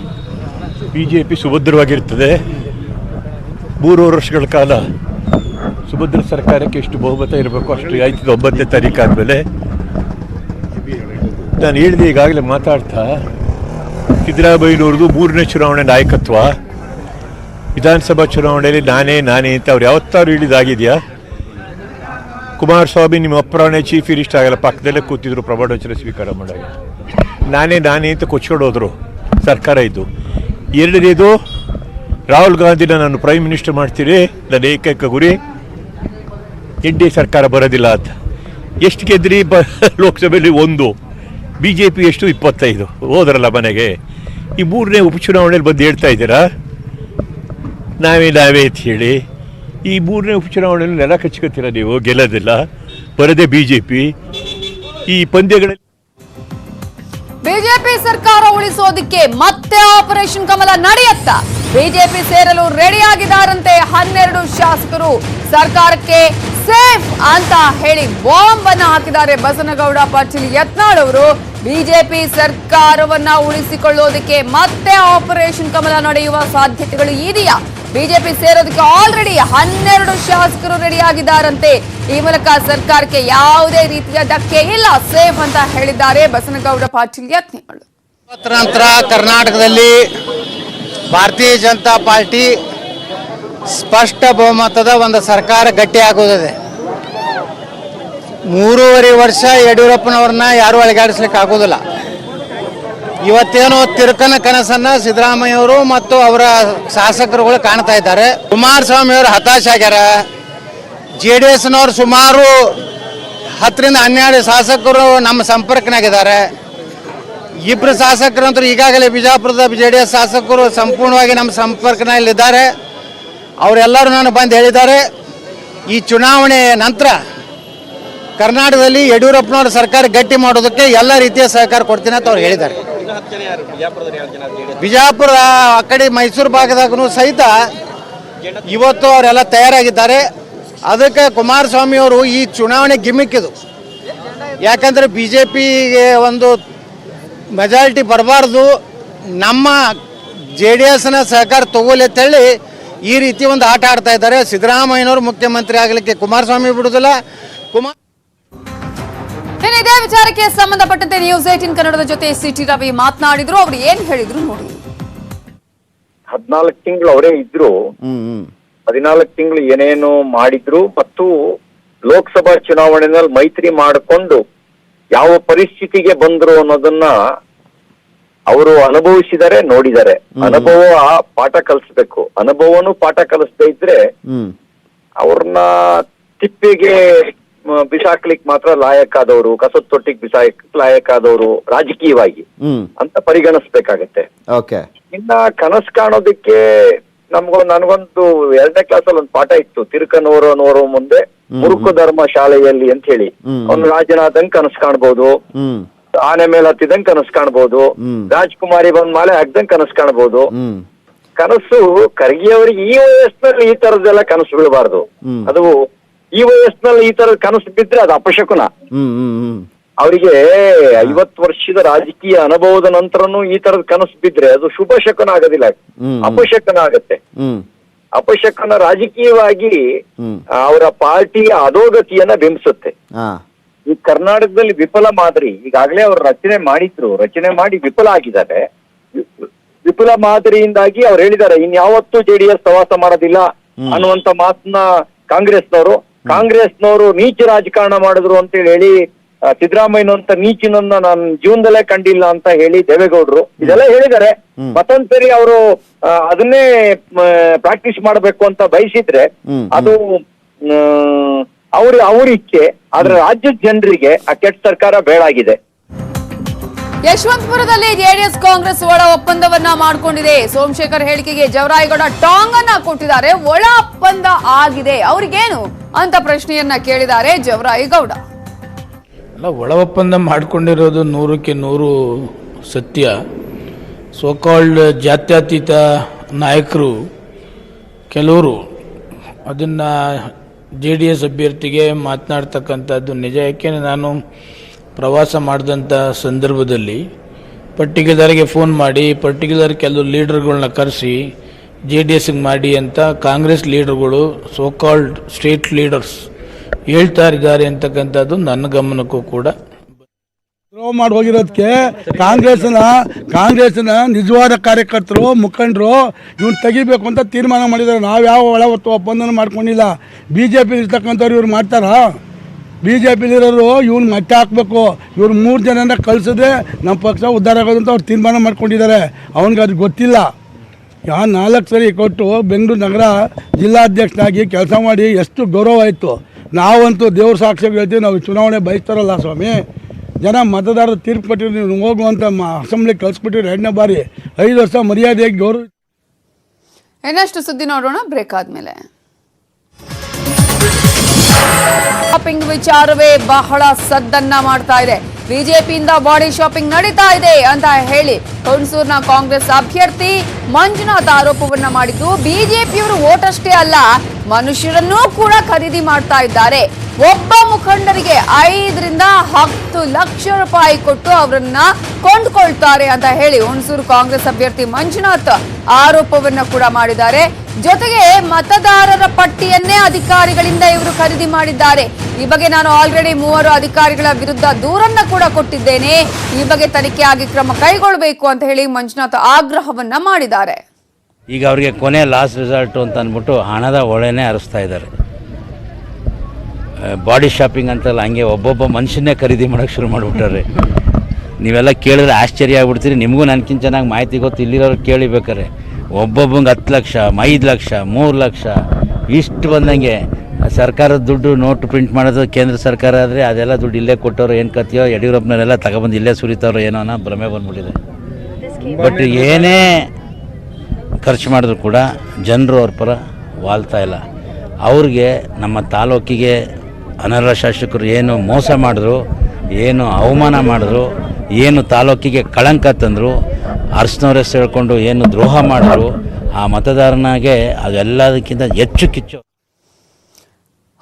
ಬಿಜೆಪಿ ಜೆ ಪಿ ಸುಭದ್ರವಾಗಿರ್ತದೆ. ಮೂರು ವರ್ಷಗಳ ಕಾಲ ಸುಭದ್ರ ಸರ್ಕಾರಕ್ಕೆ ಎಷ್ಟು ಬಹುಮತ ಇರಬೇಕು ಅಷ್ಟು ಆಯ್ತದ. ಒಂಬತ್ತನೇ ತಾರೀಕು ಆದಮೇಲೆ. ನಾನು ಹೇಳಿದೆ ಈಗಾಗಲೇ ಮಾತಾಡ್ತಾ ಸಿದ್ದರಾಮಯ್ಯನವ್ರದ್ದು ಮೂರನೇ ಚುನಾವಣೆ ನಾಯಕತ್ವ. ವಿಧಾನಸಭಾ ಚುನಾವಣೆಯಲ್ಲಿ ನಾನೇ ನಾನೇ ಅಂತ ಅವ್ರು ಯಾವತ್ತಾರು ಹೇಳಿದಾಗಿದೆಯಾ ಕುಮಾರಸ್ವಾಮಿ ನಿಮ್ಮ ಅಪ್ರಾಣೆ ಚೀಫ್ ಮಿನಿಸ್ಟರ್ ಆಗಲ್ಲ, ಪಕ್ಕದಲ್ಲೇ ಕೂತಿದ್ರು ಪ್ರಮಾಣ ಸ್ವೀಕಾರ ಮಾಡಾಗ ನಾನೇ ನಾನೇ ಅಂತ ಕೊಚ್ಕೊಂಡು ಸರ್ಕಾರ ಇದ್ದು. ಎರಡನೇದು, ರಾಹುಲ್ ಗಾಂಧಿನ ನಾನು ಪ್ರೈಮ್ ಮಿನಿಸ್ಟರ್ ಮಾಡ್ತೀರಿ, ನನ್ನ ಏಕೈಕ ಗುರಿ, ಎನ್ ಡಿ ಸರ್ಕಾರ ಬರೋದಿಲ್ಲ ಅಂತ. ಎಷ್ಟು ಗೆದ್ರಿ ಬ [LAUGHS] ಲೋಕಸಭೆಯಲ್ಲಿ ಒಂದು. ಬಿ ಜೆ ಪಿ ಎಷ್ಟು ಇಪ್ಪತ್ತೈದು. ಹೋದ್ರಲ್ಲ ಮನೆಗೆ. ಈ ಮೂರನೇ ಉಪಚುನಾವಣೆಯಲ್ಲಿ ಬಂದು ಹೇಳ್ತಾ ಇದ್ದೀರಾ? ನಾವೇ ನಾವೇ ಅಂತ ಹೇಳಿ. ಈ ಮೂರನೇ ಉಪಚುನಾವಣೆಯಲ್ಲಿ ನೆಲ ಕಚ್ಕೋತೀರ ನೀವು? ಗೆಲ್ಲೋದಿಲ್ಲ. ಬರದೆ ಬಿ ಜೆ ಪಿ ಈ ಪಂದ್ಯಗಳಲ್ಲಿ ಬಿಜೆಪಿ ಸರ್ಕಾರ ಉಳಿಸೋದಕ್ಕೆ ಮತ್ತೆ ಆಪರೇಷನ್ ಕಮಲ ನಡೆಯತ್ತ. ಬಿಜೆಪಿ ಸೇರಲು ರೆಡಿಯಾಗಿದ್ದಾರಂತೆ ಹನ್ನೆರಡು ಶಾಸಕರು. ಸರ್ಕಾರಕ್ಕೆ ಸೇಫ್ ಅಂತ ಹೇಳಿ ಬಾಂಬ್ ಅನ್ನ ಹಾಕಿದ್ದಾರೆ ಬಸನಗೌಡ ಪಾಟೀಲ್ ಯತ್ನಾಳ್ ಅವರು. ಬಿಜೆಪಿ ಸರ್ಕಾರವನ್ನ ಉಳಿಸಿಕೊಳ್ಳೋದಕ್ಕೆ ಮತ್ತೆ ಆಪರೇಷನ್ ಕಮಲ ನಡೆಯುವ ಸಾಧ್ಯತೆಗಳು ಇದೆಯಾ? ಬಿಜೆಪಿ ಸೇರೋದಕ್ಕೆ ಆಲ್ರೆಡಿ ಹನ್ನೆರಡು ಶಾಸಕರು ರೆಡಿಯಾಗಿದ್ದಾರಂತೆ ಈ ಮೂಲಕ ಸರ್ಕಾರಕ್ಕೆ ಯಾವುದೇ ರೀತಿಯ ಧಕ್ಕೆ ಇಲ್ಲ. ಸೇಫ್ ಅಂತ ಹೇಳಿದ್ದಾರೆ ಬಸನಗೌಡ ಪಾಟೀಲ್ ಯತ್ನಾಳ್. ನಂತರ ಕರ್ನಾಟಕದಲ್ಲಿ ಭಾರತೀಯ ಜನತಾ ಪಾರ್ಟಿ ಸ್ಪಷ್ಟ ಬಹುಮತದ ಒಂದು ಸರ್ಕಾರ ಗಟ್ಟಿಯಾಗೋದಿದೆ ಮೂರುವರೆ ವರ್ಷ ಯಡಿಯೂರಪ್ಪನವ್ರನ್ನ ಯಾರು ಅಳಗಾಡಿಸ್ಲಿಕ್ಕೆ ಆಗೋದಿಲ್ಲ ಇವತ್ತೇನೋ ತಿರುಕನ ಕನಸನ್ನ ಸಿದ್ದರಾಮಯ್ಯ ಅವರು ಮತ್ತು ಅವರ ಶಾಸಕರುಗಳು ಕಾಣ್ತಾ ಇದ್ದಾರೆ. ಕುಮಾರಸ್ವಾಮಿ ಅವರು ಹತಾಶ ಆಗ್ಯಾರ. ಜೆ ಡಿ ಎಸ್ನವ್ರು ಸುಮಾರು ಹತ್ತರಿಂದ ಹನ್ನೆರಡು ಶಾಸಕರು ನಮ್ಮ ಸಂಪರ್ಕನಾಗಿದ್ದಾರೆ. ಇಬ್ಬರು ಶಾಸಕರಂತೂ ಈಗಾಗಲೇ ಬಿಜಾಪುರದ ಜೆ ಡಿ ಎಸ್ ಶಾಸಕರು ಸಂಪೂರ್ಣವಾಗಿ ನಮ್ಮ ಸಂಪರ್ಕನಲ್ಲಿದ್ದಾರೆ. ಅವರೆಲ್ಲರೂ ನಾನು ಬಂದು ಹೇಳಿದ್ದಾರೆ, ಈ ಚುನಾವಣೆ ನಂತರ ಕರ್ನಾಟಕದಲ್ಲಿ ಯಡಿಯೂರಪ್ಪನವರ ಸರ್ಕಾರ ಗಟ್ಟಿ ಮಾಡೋದಕ್ಕೆ ಎಲ್ಲ ರೀತಿಯ ಸಹಕಾರ ಕೊಡ್ತೀನಿ ಅಂತ ಅವ್ರು ಹೇಳಿದ್ದಾರೆ. ಬಿಜಾಪುರ ಆ ಕಡೆ ಮೈಸೂರು ಭಾಗದಾಗೂ ಸಹಿತ ಇವತ್ತು ಅವರೆಲ್ಲ ತಯಾರಾಗಿದ್ದಾರೆ. ಅದಕ್ಕೆ ಕುಮಾರಸ್ವಾಮಿ ಅವರು ಈ ಚುನಾವಣೆ ಗಿಮ್ಮಿಕ್ ಇದು. ಯಾಕಂದ್ರೆ ಬಿ ಜೆ ಪಿಗೆ ಒಂದು ಮೆಜಾರಿಟಿ ಬರಬಾರ್ದು. ನಮ್ಮ ಜೆ ಡಿ ಎಸ್ನ ಸಹಕಾರ ತಗೋಲಿ ಅಂತೇಳಿ ಈ ರೀತಿ ಒಂದು ಆಟ ಆಡ್ತಾ ಇದ್ದಾರೆ. ಸಿದ್ದರಾಮಯ್ಯನವರು ಮುಖ್ಯಮಂತ್ರಿ ಆಗಲಿಕ್ಕೆ ಕುಮಾರಸ್ವಾಮಿ ಬಿಡುದಿಲ್ಲ. ಕುಮಾರ್ ಇನ್ನು ಇದೇ ವಿಚಾರಕ್ಕೆ ಸಂಬಂಧಪಟ್ಟಂತೆ ನ್ಯೂಸ್ ಏಟಿನ್ ಕನ್ನಡದ ಜೊತೆ ಸಿಟಿ ರವಿ ಮಾತನಾಡಿದ್ರು. ಅವ್ರು ಏನ್ ಹೇಳಿದ್ರು ನೋಡಿ. ಹದಿನಾಲ್ಕು ತಿಂಗಳು ಅವರೇ ಇದ್ರು. ಹದಿನಾಲ್ಕು ತಿಂಗಳು ಏನೇನು ಮಾಡಿದ್ರು. ಮತ್ತು ಲೋಕಸಭಾ ಚುನಾವಣೆಯಲ್ಲಿ ಮೈತ್ರಿ ಮಾಡಿಕೊಂಡು ಯಾವ ಪರಿಸ್ಥಿತಿಗೆ ಬಂದ್ರು ಅನ್ನೋದನ್ನ ಅವರು ಅನುಭವಿಸಿದರೆ ನೋಡಿದರೆ. ಅನುಭವ ಪಾಠ ಕಲಿಸ್ಬೇಕು. ಅನುಭವನು ಪಾಠ ಕಲಿಸದೇ ಇದ್ರೆ ಅವ್ರನ್ನ ತಿಪ್ಪಿಗೆ ಬಿಸಾಕ್ಲಿಕ್ ಮಾತ್ರ ಲಾಯಕ್ಕಾದವರು ಕಸದ ತೊಟ್ಟಿಗೆ ಬಿಸಾಕ್ ಲಾಯಕ್ಕಾದವರು ರಾಜಕೀಯವಾಗಿ ಅಂತ ಪರಿಗಣಿಸ್ಬೇಕಾಗತ್ತೆ. ಇನ್ನ ಕನಸು ಕಾಣೋದಕ್ಕೆ ನಮ್ಗೊಂದು ನನಗೊಂದು ಎರಡನೇ ಕ್ಲಾಸ್ ಅಲ್ಲಿ ಒಂದು ಪಾಠ ಇತ್ತು ತಿರುಕನೂರು ನೋರ ಮುಂದೆ ಮುರುಕು ಧರ್ಮ ಶಾಲೆಯಲ್ಲಿ ಅಂತ ಹೇಳಿ. ಅವ್ನು ರಾಜನಾದಂಗ್ ಕನಸು ಕಾಣ್ಬೋದು. ಆನೆ ಮೇಲೆ ಹತ್ತಿದಂಗ್ ಕನಸು ಕಾಣ್ಬೋದು. ರಾಜ್ಕುಮಾರಿ ಬಂದ್ ಮಾಲೆ ಹಾಕ್ದಂಗ್ ಕನಸು ಕಾಣ್ಬೋದು. ಕನಸು ಖರ್ಗೆ ಅವರಿಗೆ ಈ ವಯಸ್ಸಿನಲ್ಲಿ ಈ ತರದ್ದೆಲ್ಲ ಕನಸು ಬೀಳಬಾರ್ದು. ಅದು ಈ ವಯಸ್ಸಿನಲ್ಲಿ ಈ ತರದ ಕನಸು ಬಿದ್ರೆ ಅದು ಅಪಶಕುನ. ಅವರಿಗೆ ಐವತ್ತು ವರ್ಷದ ರಾಜಕೀಯ ಅನುಭವದ ನಂತರನು ಈ ತರದ ಕನಸು ಬಿದ್ರೆ ಅದು ಶುಭ ಶಕುನ ಆಗೋದಿಲ್ಲ ಅಪಶಕನ ಆಗತ್ತೆ ಅಪಶಕನ ರಾಜಕೀಯವಾಗಿ ಅವರ ಪಾರ್ಟಿಯ ಅಧೋಗತಿಯನ್ನ ಬಿಂಬಿಸುತ್ತೆ. ಈ ಕರ್ನಾಟಕದಲ್ಲಿ ವಿಫಲ ಮಾದರಿ ಈಗಾಗಲೇ ಅವರು ರಚನೆ ಮಾಡಿದ್ರು ರಚನೆ ಮಾಡಿ ವಿಫಲ ಆಗಿದ್ದಾರೆ. ವಿಫಲ ಮಾದರಿಯಿಂದಾಗಿ ಅವ್ರು ಹೇಳಿದ್ದಾರೆ ಇನ್ಯಾವತ್ತೂ ಜೆಡಿಎಸ್ ಪ್ರವಾಸ ಮಾಡೋದಿಲ್ಲ ಅನ್ನುವಂತ ಮಾತನ್ನ ಕಾಂಗ್ರೆಸ್ನವರು. ಕಾಂಗ್ರೆಸ್ನವರು ನೀಚ ರಾಜಕಾರಣ ಮಾಡಿದ್ರು ಅಂತ ಹೇಳಿ ಸಿದ್ದರಾಮಯ್ಯನಂತ ನೀಚಿನನ್ನ ನಾನು ಜೀವನದಲ್ಲೇ ಕಂಡಿಲ್ಲ ಅಂತ ಹೇಳಿ ದೇವೇಗೌಡರು ಇದೆಲ್ಲ ಹೇಳಿದ್ದಾರೆ. ಮತ್ತೊಂದ್ಸರಿ ಅವರು ಅದನ್ನೇ ಪ್ರಾಕ್ಟೀಸ್ ಮಾಡಬೇಕು ಅಂತ ಬಯಸಿದ್ರೆ ಅದು ಅವ್ರ ಅವ್ರ ಇಚ್ಛೆ ಆದ್ರೆ ರಾಜ್ಯದ ಜನರಿಗೆ ಆ ಕೆಟ್ಟ ಸರ್ಕಾರ ಬೇಡಾಗಿದೆ ಯಶವಂತಪುರದಲ್ಲಿ ಜೆಡಿಎಸ್ ಕಾಂಗ್ರೆಸ್ ಒಳ ಒಪ್ಪಂದವನ್ನ ಮಾಡಿಕೊಂಡಿದೆ. ಸೋಮಶೇಖರ್ ಹೇಳಿಕೆಗೆ ಜವರಾಯಗೌಡ ಟಾಂಗ್ ಅನ್ನ ಕೊಟ್ಟಿದ್ದಾರೆ. ಒಳ ಒಪ್ಪಂದ ಆಗಿದೆ. ಅವ್ರಿಗೇನು ಅಂತ ಪ್ರಶ್ನೆಯನ್ನ ಕೇಳಿದ್ದಾರೆ ಜವರಾಯಗೌಡ. ಅಲ್ಲ ಒಳ ಒಪ್ಪಂದ ಮಾಡಿಕೊಂಡಿರೋದು ನೂರಕ್ಕೆ ನೂರು ಸತ್ಯ. ಸೋಕಾಲ್ಡ್ ಜಾತ್ಯತೀತ ನಾಯಕರು ಕೆಲವರು ಅದನ್ನು ಜೆ ಡಿ ಎಸ್ ಅಭ್ಯರ್ಥಿಗೆ ಮಾತನಾಡ್ತಕ್ಕಂಥದ್ದು ನಿಜ. ಯಾಕೆಂದರೆ ನಾನು ಪ್ರವಾಸ ಮಾಡಿದಂಥ ಸಂದರ್ಭದಲ್ಲಿ ಪರ್ಟಿಕ್ಯುಲರ್ಗೆ ಫೋನ್ ಮಾಡಿ ಪರ್ಟಿಕ್ಯುಲರ್ ಕೆಲವು ಲೀಡರ್ಗಳನ್ನ ಕರೆಸಿ, ಜೆ ಡಿ ಎಸ್ಗೆ ಮಾಡಿ ಅಂತ ಕಾಂಗ್ರೆಸ್ ಲೀಡರ್ಗಳು ಸೋಕಾಲ್ಡ್ ಸ್ಟೇಟ್ ಲೀಡರ್ಸ್ ಹೇಳ್ತಾ ಇದ್ದಾರೆ ಅಂತಕ್ಕಂಥದ್ದು ನನ್ನ ಗಮನಕ್ಕೂ ಕೂಡ ಮಾಡಿ ಹೋಗಿರೋದಕ್ಕೆ ಕಾಂಗ್ರೆಸ್ನ ಕಾಂಗ್ರೆಸ್ನ ನಿಜವಾದ ಕಾರ್ಯಕರ್ತರು, ಮುಖಂಡರು ಇವ್ನು ತೆಗಿಬೇಕು ಅಂತ ತೀರ್ಮಾನ ಮಾಡಿದ್ದಾರೆ ನಾವು ಯಾವ ಒಳ ಹೊತ್ತು ಒಪ್ಪಂದನೂ ಮಾಡ್ಕೊಂಡಿಲ್ಲ. ಬಿ ಜೆ ಪಿಲಿ ಇರ್ತಕ್ಕಂಥವ್ರು ಇವ್ರು ಮಾಡ್ತಾರಾ? ಬಿ ಜೆ ಪಿಲಿರೋರು ಇವ್ನು ಮತ್ತೆ ಹಾಕ್ಬೇಕು. ಇವ್ರು ಮೂರು ಜನನ ಕಳಿಸಿದ್ರೆ ನಮ್ಮ ಪಕ್ಷ ಉದ್ಧಾರ ಆಗೋದಂತ ಅವ್ರು ತೀರ್ಮಾನ ಮಾಡ್ಕೊಂಡಿದ್ದಾರೆ ಅವನಿಗೆ ಅದು ಗೊತ್ತಿಲ್ಲ. ಯಾ ನಾಲ್ಕು ಸರಿ ಕೊಟ್ಟು ಬೆಂಗಳೂರು ನಗರ ಜಿಲ್ಲಾಧ್ಯಕ್ಷನಾಗಿ ಕೆಲಸ ಮಾಡಿ ಎಷ್ಟು ಗೌರವ ಆಯಿತು. ನಾವಂತೂ ದೇವ್ರ ಸಾಕ್ಷಿ ಹೇಳ್ತೀವಿ, ನಾವು ಚುನಾವಣೆ ಬಯಸ್ತಾರಲ್ಲ ಸ್ವಾಮಿ. ಜನ ಮತದಾರರು ತೀರ್ಪು ಕೊಟ್ಟಿರೋ ನೀವು ಹೋಗುವಂತ ಅಸೆಂಬ್ಲಿ ಕಳಿಸ್ಬಿಟ್ಟಿರಿ ಎರಡನೇ ಬಾರಿ. ಐದು ವರ್ಷ ಮರ್ಯಾದೆ ಗೌರವ ಇನ್ನಷ್ಟು ಸುದ್ದಿ ನೋಡೋಣ, ಬ್ರೇಕ್ ಆದ್ಮೇಲೆ. ಶಾಪಿಂಗ್ ವಿಚಾರವೇ ಬಹಳ ಸದ್ದನ್ನ ಮಾಡ್ತಾ ಇದೆ. ಬಿಜೆಪಿಯಿಂದ ಬಾಡಿ ಶಾಪಿಂಗ್ ನಡೀತಾ ಇದೆ ಅಂತ ಹೇಳಿ ಹುಣಸೂರಿನ ಕಾಂಗ್ರೆಸ್ ಅಭ್ಯರ್ಥಿ ಮಂಜುನಾಥ್ ಆರೋಪವನ್ನ ಮಾಡಿದ್ದು, ಬಿಜೆಪಿಯವರು ಓಟಷ್ಟೇ ಅಲ್ಲ, ಮನುಷ್ಯರನ್ನೂ ಕೂಡ ಖರೀದಿ ಮಾಡ್ತಾ ಇದ್ದಾರೆ. ಒಬ್ಬ ಮುಖಂಡರಿಗೆ ಐದರಿಂದ ಹತ್ತು ಲಕ್ಷ ರೂಪಾಯಿ ಕೊಟ್ಟು ಅವರನ್ನ ಕೊಂಡ್ಕೊಳ್ತಾರೆ ಅಂತ ಹೇಳಿ ಹುಣಸೂರು ಕಾಂಗ್ರೆಸ್ ಅಭ್ಯರ್ಥಿ ಮಂಜುನಾಥ್ ಆರೋಪವನ್ನ ಕೂಡ ಮಾಡಿದ್ದಾರೆ. ಜೊತೆಗೆ ಮತದಾರರ ಪಟ್ಟಿಯನ್ನೇ ಅಧಿಕಾರಿಗಳಿಂದ ಇವರು ಖರೀದಿ ಮಾಡಿದ್ದಾರೆ ಈ ಬಗ್ಗೆ ನಾನು ಆಲ್ರೆಡಿ ಮೂವರು ಅಧಿಕಾರಿಗಳ ವಿರುದ್ಧ ದೂರನ್ನ ಕೂಡ ಕೊಟ್ಟಿದ್ದೇನೆ. ಈ ಬಗ್ಗೆ ತನಿಖೆ ಆಗಿ ಕ್ರಮ ಕೈಗೊಳ್ಳಬೇಕು ಅಂತ ಹೇಳಿ ಮಂಜುನಾಥ್ ಆಗ್ರಹವನ್ನ ಮಾಡಿದ್ದಾರೆ. ಈಗ ಅವರಿಗೆ ಕೊನೆ ಲಾಸ್ಟ್ ರಿಸಲ್ಟ್ ಅಂತ ಅಂದ್ಬಿಟ್ಟು ಹಣದ ಒಳೆನೇ ಹರಿಸ್ತಾ ಇದ್ದಾರೆ. ಬಾಡಿ ಶಾಪಿಂಗ್ ಅಂತೆಲ್ಲ ಹಂಗೆ ಒಬ್ಬೊಬ್ಬ ಮನುಷ್ಯನೇ ಖರೀದಿ ಮಾಡೋಕ್ಕೆ ಶುರು ಮಾಡಿಬಿಟ್ಟಾರೆ. ನೀವೆಲ್ಲ ಕೇಳಿದ್ರೆ ಆಶ್ಚರ್ಯ ಆಗ್ಬಿಡ್ತೀರಿ. ನಿಮಗೂ ನನಗಿಂತ ಚೆನ್ನಾಗಿ ಮಾಹಿತಿ ಗೊತ್ತು, ಇಲ್ಲಿರೋರು ಕೇಳಿಬೇಕಾರೆ ಒಬ್ಬೊಬ್ಬಂಗೆ ಹತ್ತು ಲಕ್ಷ, ಐದು ಲಕ್ಷ, ಮೂರು ಲಕ್ಷ, ಇಷ್ಟು ಬಂದಂಗೆ ಸರ್ಕಾರದ ದುಡ್ಡು ನೋಟು ಪ್ರಿಂಟ್ ಮಾಡೋದು, ಕೇಂದ್ರ ಸರ್ಕಾರ ಆದರೆ ಅದೆಲ್ಲ ದುಡ್ಡು ಇಲ್ಲೇ ಕೊಟ್ಟವ್ರು ಏನು ಕತ್ತಿಯೋ, ಯಡಿಯೂರಪ್ಪನವರೆಲ್ಲ ತಗೊಬಂದು ಇಲ್ಲೇ ಸುರಿತವ್ರು ಏನೋ ಅನ್ನೋ ಭ್ರಮೆ ಬಂದ್ಬಿಟ್ಟಿದೆ. ಬಟ್ ಏನೇ ಖರ್ಚು ಮಾಡಿದ್ರು ಕೂಡ ಜನರು ಅವ್ರ ಪರ ವಾಲ್ತಾ ಇಲ್ಲ. ಅವ್ರಿಗೆ ನಮ್ಮ ತಾಲೂಕಿಗೆ ಅನರ್ಹ ಶಾಸಕರು ಏನು ಮೋಸ ಮಾಡಿದ್ರು, ಏನು ಅವಮಾನ ಮಾಡಿದ್ರು, ಏನು ತಾಲೂಕಿಗೆ ಕಳಂಕ ತಂದರು ಅರ್ಶನವ್ರ ಹೆಸರು ಹೇಳ್ಕೊಂಡು ಏನು ದ್ರೋಹ ಮಾಡಿದ್ರು, ಆ ಮತದಾರನಾಗೆ ಅದೆಲ್ಲದಕ್ಕಿಂತ ಹೆಚ್ಚು ಕಿಚ್ಚು.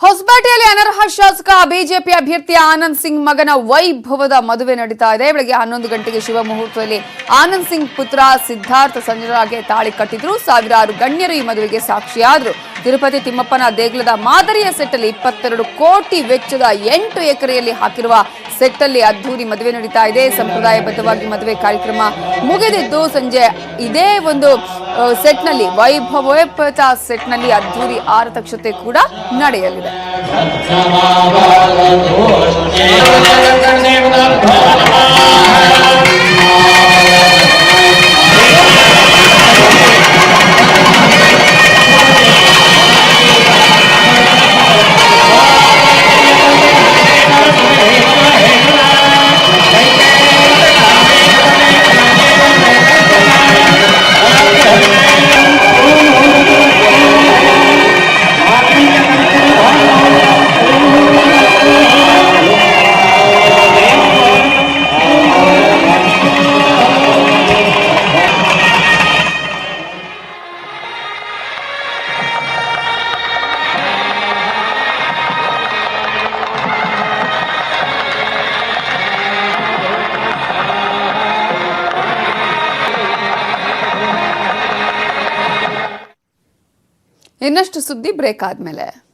ಹೊಸಪೇಟೆಯಲ್ಲಿ ಅನರ್ಹ ಶಾಸಕ ಬಿಜೆಪಿ ಅಭ್ಯರ್ಥಿ ಆನಂದ್ ಸಿಂಗ್ ಮಗನ ವೈಭವದ ಮದುವೆ ನಡೀತಾ ಇದೆ. ಬೆಳಗ್ಗೆ ಹನ್ನೊಂದು ಗಂಟೆಗೆ ಶುಭ ಮುಹೂರ್ತದಲ್ಲಿ ಆನಂದ್ ಸಿಂಗ್ ಪುತ್ರ ಸಿದ್ಧಾರ್ಥ ಸಂಜರಾಗೆ ತಾಳಿ ಕಟ್ಟಿದ್ರು. ಸಾವಿರಾರು ಗಣ್ಯರು ಈ ಮದುವೆಗೆ ಸಾಕ್ಷಿಯಾದರು. ತಿರುಪತಿ ತಿಮ್ಮಪ್ಪನ ದೇಗುಲದ ಮಾದರಿಯ ಸೆಟ್ಟಲ್ಲಿ ಇಪ್ಪತ್ತೆರಡು ಕೋಟಿ ವೆಚ್ಚದ ಎಂಟು ಎಕರೆಯಲ್ಲಿ ಹಾಕಿರುವ ಸೆಟ್ಟಲ್ಲಿ ಅದ್ದೂರಿ ಮದುವೆ ನಡೀತಾ ಇದೆ. ಸಂಪ್ರದಾಯಬದ್ಧವಾಗಿ ಮದುವೆ ಕಾರ್ಯಕ್ರಮ ಮುಗಿದಿದ್ದು ಸಂಜೆ ಇದೇ ಒಂದು ಸೆಟ್ನಲ್ಲಿ, ವೈಭವೋಪೇತ ಸೆಟ್ನಲ್ಲಿ ಅದ್ದೂರಿ ಆರತಕ್ಷತೆ ಕೂಡ ನಡೆಯಲಿದೆ. ಆದ್ಮೇಲೆ